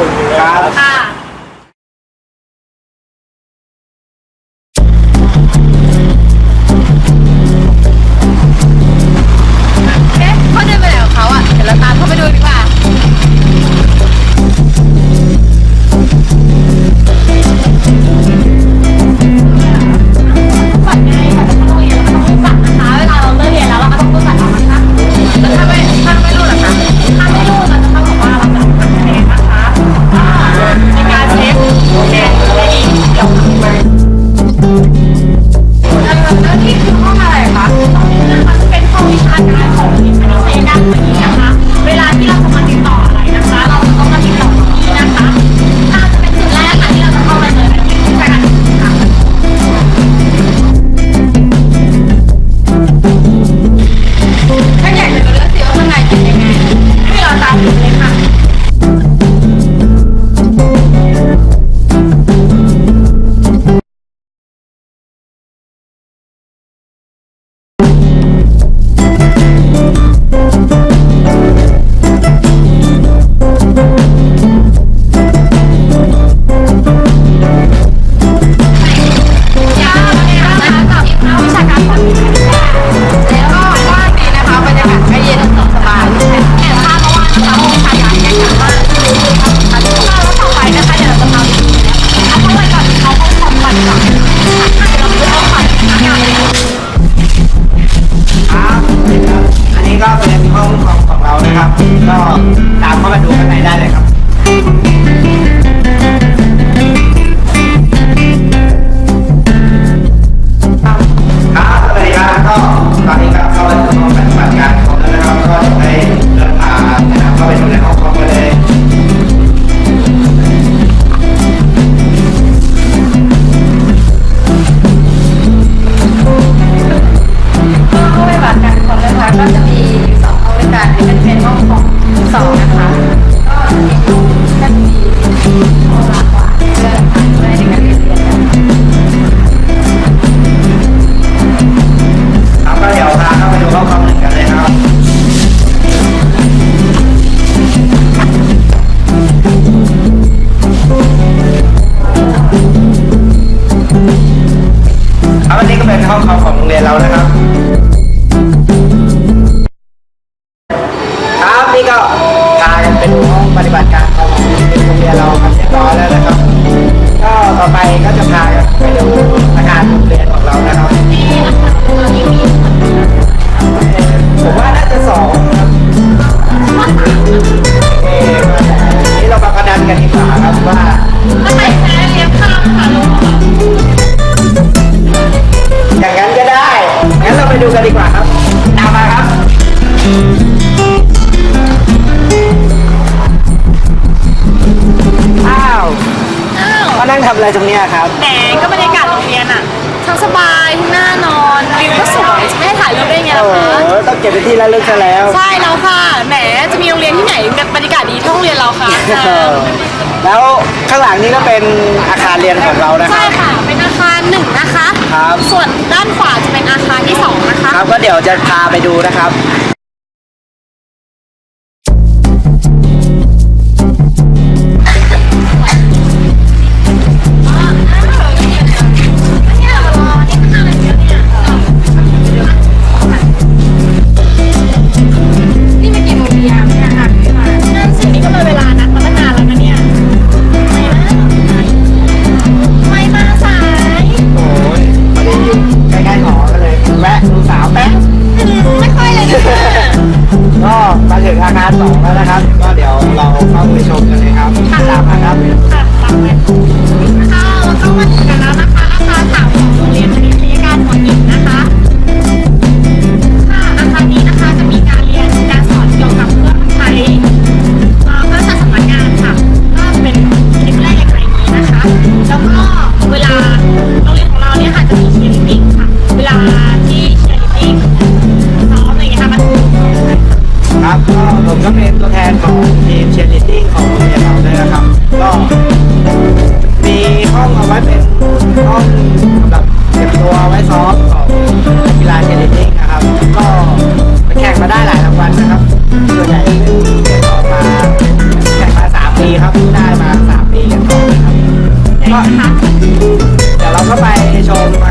คุณครับ มาดูข้างในได้เลยครับ นั่งทำอะไรตรงเนี้ยครับ แหมก็บรรยากาศโรงเรียนอะทั้งสบายทั้งน่านอนวิวก็สวยจะไม่ให้ถ่ายรูปได้ไงล่ะโอ้คะต้องเก็บเป็นที่ระลึกซะแล้ว ใช่แล้วค่ะแหมจะมีโรงเรียนที่ไหนแบบบรรยากาศดีท่าโรงเรียนเราค่ะแล้วข้างหลังนี้ก็เป็นอาคารเรียนของเรานะคใช่ค่ะเป็นอาคารหนึ่งนะคะ ครับ ส่วนด้านขวาจะเป็นอาคารที่สองนะคะ ครับก็เดี๋ยวจะพาไปดูนะครับ เดี๋ยวเราก็ไปชม